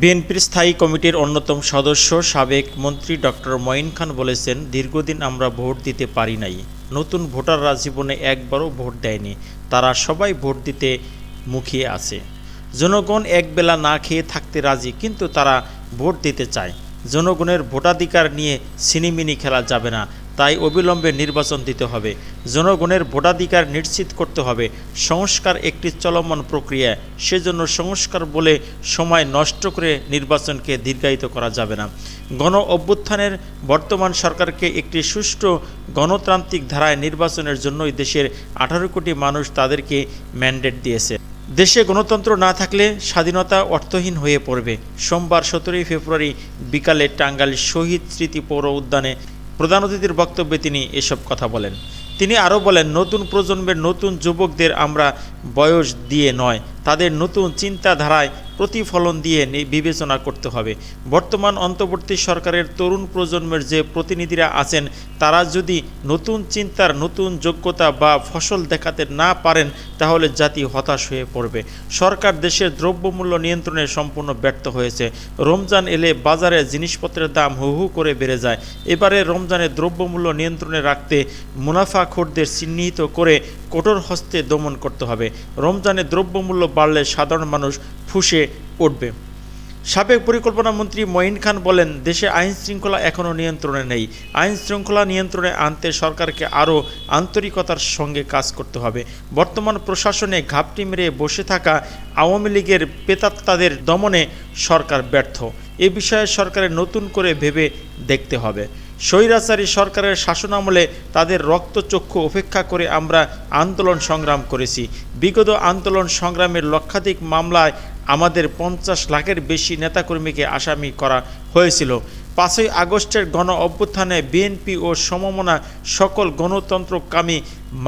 বিএনপির স্থায়ী কমিটির অন্যতম সদস্য সাবেক মন্ত্রী ডক্টর মঈন খান বলেছেন, দীর্ঘদিন আমরা ভোট দিতে পারি নাই। নতুন ভোটাররা জীবনে একবারও ভোট দেয়নি। তারা সবাই ভোট দিতে মুখিয়ে আছে। জনগণ একবেলা না খেয়ে থাকতে রাজি, কিন্তু তারা ভোট দিতে চায়। জনগণের ভোটাধিকার নিয়ে সিনিমিনি খেলা যাবে না, তাই অবিলম্বে নির্বাচন দিতে হবে। জনগণের ভোটাধিকার নিশ্চিত করতে হবে। সংস্কার একটি চলমান প্রক্রিয়া, সেজন্য সংস্কার বলে সময় নষ্ট করে নির্বাচনকে দীর্ঘায়িত করা যাবে না। গণ অভ্যুত্থানের বর্তমান সরকারকে একটি সুষ্ঠু গণতান্ত্রিক ধারায় নির্বাচনের জন্যই দেশের আঠারো কোটি মানুষ তাদেরকে ম্যান্ডেট দিয়েছে। দেশে গণতন্ত্র না থাকলে স্বাধীনতা অর্থহীন হয়ে পড়বে। সোমবার সতেরোই ফেব্রুয়ারি বিকালে টাঙ্গাইল শহীদ স্মৃতি পৌর উদ্যানে প্রধান অতিথির বক্তব্যে তিনি এসব কথা বলেন। তিনি আরও বলেন, নতুন প্রজন্মের নতুন যুবকদের আমরা বয়স দিয়ে নয় তাদের নতুন চিন্তাধারায় প্রতিফলন দিয়ে বিবেচনা করতে হবে। বর্তমান অন্তর্বর্তী সরকারের তরুণ প্রজন্মের যে প্রতিনিধিরা আছেন, তারা যদি নতুন চিন্তার নতুন যোগ্যতা বা ফসল দেখাতে না পারেন, তাহলে জাতি হতাশ হয়ে পড়বে। সরকার দেশের দ্রব্যমূল্য নিয়ন্ত্রণে সম্পূর্ণ ব্যর্থ হয়েছে। রমজান এলে বাজারে জিনিসপত্রের দাম হু হু করে বেড়ে যায়। এবারে রমজানে দ্রব্যমূল্য নিয়ন্ত্রণে রাখতে মুনাফাখোরদের চিহ্নিত করে কঠোর হস্তে দমন করতে হবে। রমজানে দ্রব্যমূল্য বাড়লে সাধারণ মানুষ ফুসে উঠবে সাবেক পরিকল্পনা মন্ত্রী মঈন খান বলেন, দেশে আইন শৃঙ্খলা এখনও নিয়ন্ত্রণে নেই। আইন শৃঙ্খলা নিয়ন্ত্রণে আনতে সরকারকে আরও আন্তরিকতার সঙ্গে কাজ করতে হবে। বর্তমান প্রশাসনে ঘাপটি মেরে বসে থাকা আওয়ামী লীগের পেতাত্তাদের দমনে সরকার ব্যর্থ। এ বিষয়ে সরকারের নতুন করে ভেবে দেখতে হবে। স্বৈরাচারী সরকারের শাসনামলে তাদের রক্তচক্ষু উপেক্ষা করে আমরা আন্দোলন সংগ্রাম করেছি। বিগত আন্দোলন সংগ্রামের লক্ষাধিক মামলায় আমাদের পঞ্চাশ লাখের বেশি নেতাকর্মীকে আসামি করা হয়েছিল। পাঁচই আগস্টের গণ অভ্যুত্থানে বিএনপি ও সমমনা সকল গণতন্ত্রকামী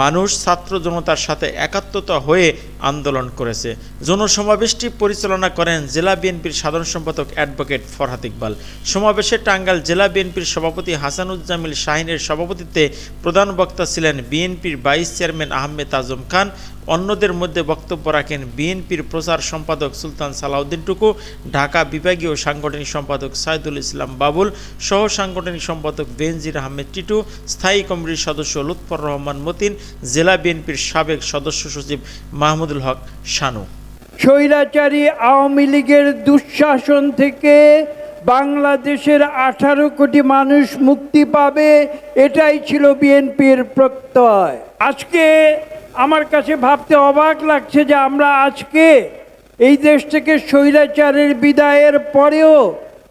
মানুষ, ছাত্র জনতার সাথে একাত্মতা হয়ে আন্দোলন করেছে। জনসমাবেশটি পরিচালনা করেন জেলা বিএনপির সাধারণ সম্পাদক অ্যাডভোকেট ফরহাদ ইকবাল। সমাবেশে টাঙ্গাইল জেলা বিএনপির সভাপতি হাসানুজ্জামিল শাহিনের সভাপতিত্বে প্রধান বক্তা ছিলেন বিএনপির ভাইস চেয়ারম্যান আহমেদ আজম খান। অন্যদের মধ্যে বক্তব্য রাখেন বিএনপির প্রচার সম্পাদক সুলতান সালাউদ্দিন টুকু, ঢাকা বিভাগীয় সাংগঠনিক সম্পাদক সাইদুল ইসলাম বাবুল সহ সাংগঠনিক সম্পাদক বেনজির আহমেদ টিটু, স্থায়ী কমিটির সদস্য লুৎফর রহমান মতিন, জেলা বিএনপির সাবেক সদস্য সচিব মাহমুদুল হক শানু। স্বৈরাচারী আওয়ামী লীগের দুঃশাসন থেকে বাংলাদেশের আঠারো কোটি মানুষ মুক্তি পাবে, এটাই ছিল বিএনপির প্রত্যয়। আজকে আমার কাছে ভাবতে অবাক লাগছে যে আমরা আজকে এই দেশ থেকে স্বৈরাচারের বিদায়ের পরেও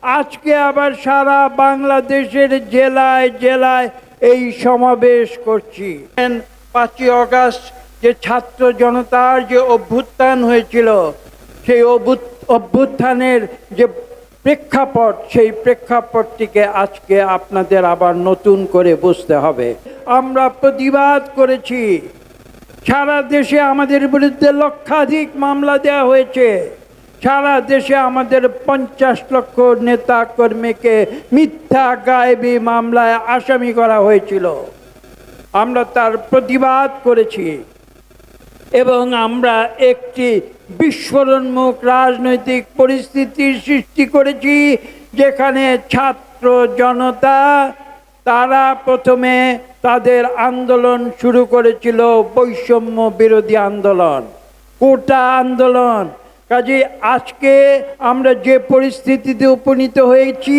আজকে আবার সারা বাংলাদেশের জেলায় জেলায় এই সমাবেশ করছি। পাঁচই অগাস্ট যে ছাত্র জনতার যে অভ্যুত্থান হয়েছিল, সেই অভ্যুত- অভ্যুত্থানের যে প্রেক্ষাপট, সেই প্রেক্ষাপটটিকে আজকে আপনাদের আবার নতুন করে বুঝতে হবে। আমরা প্রতিবাদ করেছি, সারা দেশে আমাদের বিরুদ্ধে লক্ষাধিক মামলা দেওয়া হয়েছে। সারা দেশে আমাদের পঞ্চাশ লক্ষ নেতা কর্মীকে মিথ্যা গায়েবী মামলায় আসামি করা হয়েছিল। আমরা তার প্রতিবাদ করেছি এবং আমরা একটি বিস্ফোরণমুখ রাজনৈতিক পরিস্থিতির সৃষ্টি করেছি যেখানে ছাত্র জনতা, তারা প্রথমে তাদের আন্দোলন শুরু করেছিল বৈষম্য বিরোধী আন্দোলন, কোটা আন্দোলন কাজে আজকে আমরা যে পরিস্থিতিতে উপনীত হয়েছি,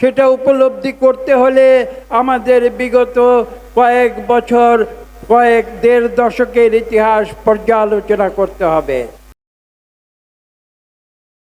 সেটা উপলব্ধি করতে হলে আমাদের বিগত কয়েক বছর, কয়েক দেড় দশকের ইতিহাস পর্যালোচনা করতে হবে।